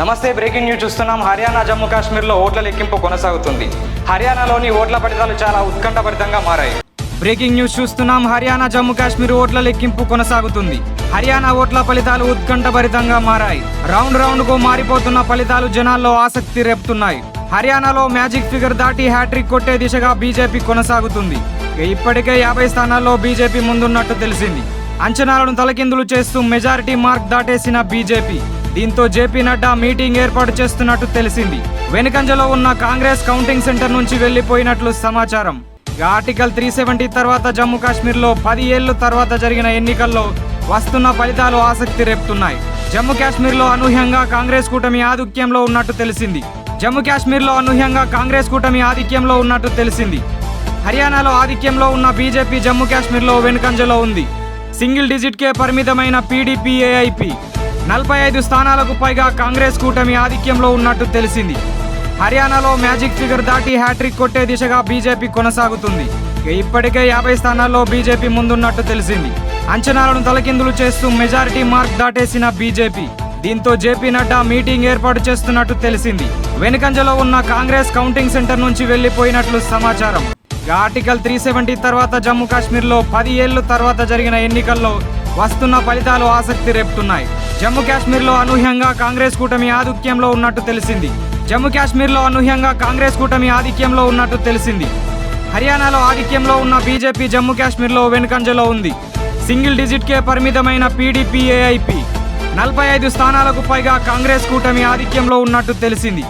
నమస్తే breaking news చూస్తున్నాం. హర్యానా జమ్మూ కాశ్మీర్లో ఓట్ల లెక్కింపు కొనసాగుతుంది. హర్యానాలోని ఓట్ల ఫలితాలు చాలా ఉత్కంఠభరితంగా మారాయి. బ్రేకింగ్ న్యూస్ చూస్తున్నాం. హర్యానా జమ్మూ కాశ్మీర్ ఓట్ల లెక్కింపు కొనసాగుతుంది. హర్యానా ఓట్ల ఫలితాలు ఉత్కంఠభరితంగా మారాయి. రౌండ్ రౌండ్కు మారిపోతున్న ఫలితాలు జనాల్లో ఆసక్తి రేపుతున్నాయి. హర్యానాలో మ్యాజిక్ ఫిగర్ దాటి హ్యాట్రిక్ కొట్టే దిశగా బీజేపీ కొనసాగుతుంది. ఇప్పటికే యాభై స్థానాల్లో బీజేపీ ముందున్నట్టు తెలిసింది. అంచనాలను తలకిందులు చేస్తూ మెజారిటీ మార్క్ దాటేసిన బీజేపీ. దీంతో జేపీ నడ్డా మీటింగ్ ఏర్పాటు చేస్తున్నట్టు తెలిసింది. వెనుకంజలో ఉన్న కాంగ్రెస్ కౌంటింగ్ సెంటర్ నుంచి వెళ్ళిపోయినట్లు సమాచారం. ఆర్టికల్ త్రీ సెవెంటీ తర్వాత జమ్మూ కాశ్మీర్లో పది ఏళ్ళు తర్వాత జరిగిన ఎన్నికల్లో వస్తున్న ఫలితాలు ఆసక్తి రేపుతున్నాయి. జమ్మూ కాశ్మీర్లో అనూహ్యంగా కాంగ్రెస్ కూటమి ఆధిక్యంలో ఉన్నట్టు తెలిసింది. జమ్మూ కాశ్మీర్లో అనూహ్యంగా కాంగ్రెస్ కూటమి ఆధిక్యంలో ఉన్నట్టు తెలిసింది. హర్యానాలో ఆధిక్యంలో ఉన్న బీజేపీ జమ్మూ కాశ్మీర్లో వెనుకంజలో ఉంది. సింగిల్ డిజిట్కే పరిమితమైన పీడీపీఏఐపీ నలభై ఐదు స్థానాలకు పైగా కాంగ్రెస్ కూటమి ఆధిక్యంలో ఉన్నట్టు తెలిసింది. హర్యానాలో మ్యాజిక్ ఫిగర్ దాటి హ్యాట్రిక్ కొట్టే దిశగా బీజేపీ కొనసాగుతుంది. ఇప్పటికే యాభై స్థానాల్లో బీజేపీ ముందున్నట్టు తెలిసింది. అంచనాలను తలకిందులు చేస్తూ మెజారిటీ మార్క్ దాటేసిన బీజేపీ. దీంతో జేపీ నడ్డా మీటింగ్ ఏర్పాటు చేస్తున్నట్టు తెలిసింది. వెనుకంజలో ఉన్న కాంగ్రెస్ కౌంటింగ్ సెంటర్ నుంచి వెళ్ళిపోయినట్లు సమాచారం. ఆర్టికల్ త్రీ సెవెంటీ తర్వాత జమ్మూ కాశ్మీర్లో పది ఏళ్ళు తర్వాత జరిగిన ఎన్నికల్లో వస్తున్న ఫలితాలు ఆసక్తి రేపుతున్నాయి. జమ్మూ కాశ్మీర్లో అనూహ్యంగా కాంగ్రెస్ కూటమి ఆధిక్యంలో ఉన్నట్టు తెలిసింది. జమ్మూ కాశ్మీర్లో అనూహ్యంగా కాంగ్రెస్ కూటమి ఆధిక్యంలో ఉన్నట్టు తెలిసింది. హర్యానాలో ఆధిక్యంలో ఉన్న బీజేపీ జమ్మూ కాశ్మీర్లో వెనుకంజలో ఉంది. సింగిల్ డిజిట్కే పరిమితమైన పీడీపీఏఐపి నలభై ఐదు స్థానాలకు పైగా కాంగ్రెస్ కూటమి ఆధిక్యంలో ఉన్నట్టు తెలిసింది.